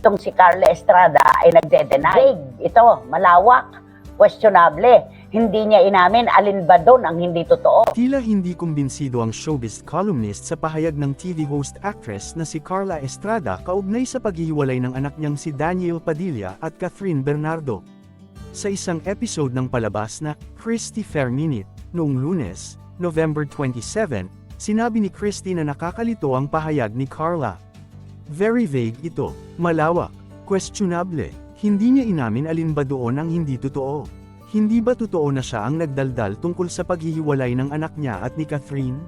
itong si Carla Estrada ay nagde-deny. Vague, ito, malawak, questionable. Hindi niya inamin alin ba doon ang hindi totoo. Tila hindi kumbinsido ang showbiz columnist sa pahayag ng TV host actress na si Carla Estrada kaugnay sa paghihiwalay ng anak niyang si Daniel Padilla at Catherine Bernardo. Sa isang episode ng palabas na Christy Fair Minute, noong lunes, November 27, sinabi ni Christy na nakakalito ang pahayag ni Carla. Very vague ito, malawak, questionable, hindi niya inamin alin ba doon ang hindi totoo. Hindi ba totoo na siya ang nagdaldal tungkol sa paghihiwalay ng anak niya at ni Catherine?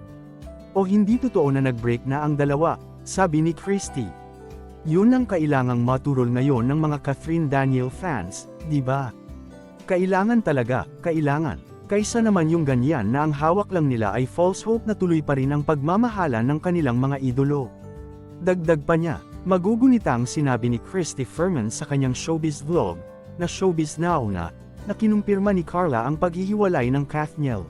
O hindi totoo na nag-break na ang dalawa, sabi ni Christy. Yun ang kailangang maturol ngayon ng mga Catherine Daniel fans, di ba? Kailangan talaga, kailangan. Kaysa naman yung ganyan na ang hawak lang nila ay false hope na tuloy pa rin ang pagmamahala ng kanilang mga idolo. Dagdag pa niya, magugunita ang sinabi ni Christy Furman sa kanyang showbiz vlog, na Showbiz Now na, na kinumpirma ni Carla ang paghihiwalay ng Kathniel.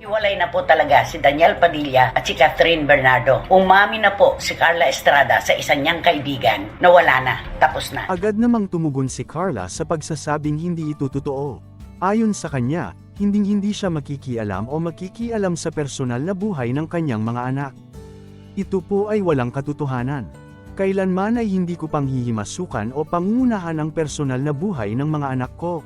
Hiwalay na po talaga si Daniel Padilla at si Catherine Bernardo. Umami na po si Carla Estrada sa isa niyang kaibigan na wala na, tapos na. Agad namang tumugon si Carla sa pagsasabing hindi ito totoo. Ayon sa kanya, hinding-hindi siya makikialam o makikialam sa personal na buhay ng kanyang mga anak. Ito po ay walang katotohanan. Kailanman ay hindi ko pang hihimasukan o pangungunahan ang personal na buhay ng mga anak ko.